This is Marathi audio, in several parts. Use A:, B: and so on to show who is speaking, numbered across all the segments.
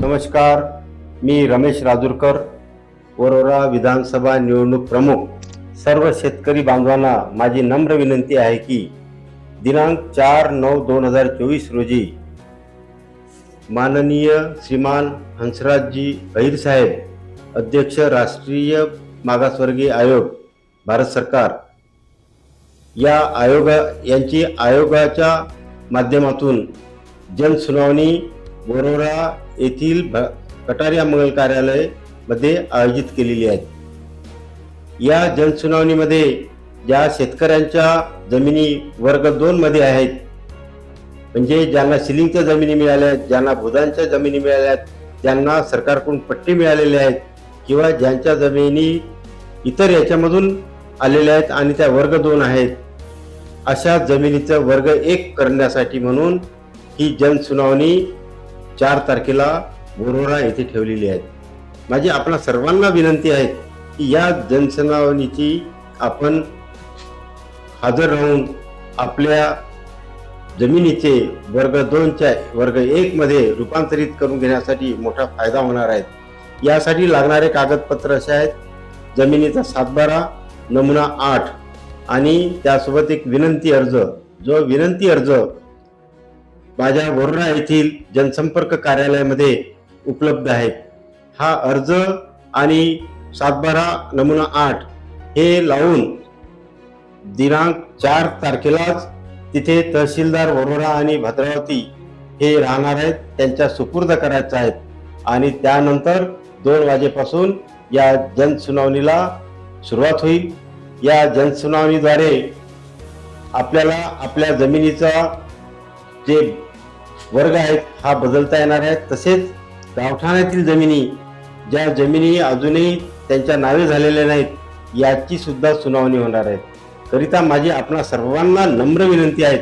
A: नमस्कार मी रमेश राजूरकर वरोरा विधानसभा निवडणूक प्रमुख. सर्व शेतकरी बांधवांना माझी नम्र विनंती आहे की दिनांक चार नऊ दोन हजार चोवीस रोजी माननीय श्रीमान हंसराजजी अहिर साहेब अध्यक्ष राष्ट्रीय मागासवर्गीय आयोग भारत सरकार. या आयोगा यांची आयोगाच्या माध्यमातून जनसुनावणी बोरोरा येथील भ कटारिया मंगल कार्यालयमध्ये आयोजित केलेली आहे या जनसुनावणीमध्ये ज्या शेतकऱ्यांच्या जमिनी वर्ग दोनमध्ये आहेत म्हणजे ज्यांना सिलिंगच्या जमिनी मिळाल्या आहेत ज्यांना भूदानच्या जमिनी मिळाल्या आहेत ज्यांना सरकारकडून पट्टे मिळालेले आहेत किंवा ज्यांच्या जमिनी इतर याच्यामधून आलेल्या आहेत आणि त्या वर्ग दोन आहेत अशा जमिनीचं वर्ग एक करण्यासाठी म्हणून ही जनसुनावणी चार तारखेला बोरोरा येथे ठेवलेली आहेत. माझी आपणा सर्वांना विनंती आहे की या जनसुनावणीची आपण हजर राहून आपल्या जमिनीचे वर्ग दोनच्या वर्ग एकमध्ये रूपांतरित करून घेण्यासाठी मोठा फायदा होणार आहे. यासाठी लागणारे कागदपत्र असे आहेत. जमिनीचा सातबारा नमुना आठ आणि त्यासोबत एक विनंती अर्ज. जो विनंती अर्ज माझ्या वरोरा येथील जनसंपर्क कार्यालयामध्ये उपलब्ध आहे हा अर्ज आणि सातबारा नमुना आठ हे लावून दिनांक चार तारखेलाच तिथे तहसीलदार वरोरा आणि भद्रावती हे राहणार आहेत. त्यांच्या सुपूर्द करायचं आहेत. आणि त्यानंतर दोन वाजेपासून या जनसुनावणीला सुरुवात होईल. या जनसुनावणीद्वारे आपल्याला आपल्या जमिनीचा जे वर्ग आहेत हा बदलता येणार आहे. तसेच गावठाणातील जमिनी ज्या जमिनी अजूनही त्यांच्या नावे झालेल्या नाहीत याची सुद्धा सुनावणी होणार आहे. करिता माझी आपणा सर्वांना नम्र विनंती आहे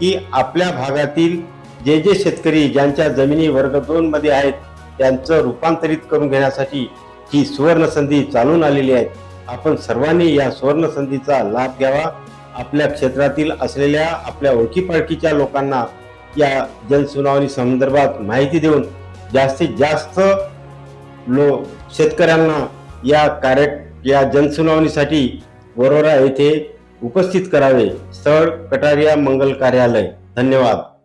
A: की आपल्या भागातील जे जे शेतकरी ज्यांच्या जमिनी वर्ग दोन मध्ये आहेत त्यांचं रूपांतरित करून घेण्यासाठी ही सुवर्ण संधी चालून आलेली आहे. आपण सर्वांनी या सुवर्ण संधीचा लाभ घ्यावा. आपल्या क्षेत्रातील असलेल्या आपल्या ओळखीपाळखीच्या लोकांना या जनसुनावणी संदर्भात माहिती देऊन जास्तीत जास्त लो शेतकऱ्यांना या कार्य या जनसुनावणीसाठी वरोरा येथे उपस्थित करावे. स्थळ कटारिया मंगल कार्यालय. धन्यवाद.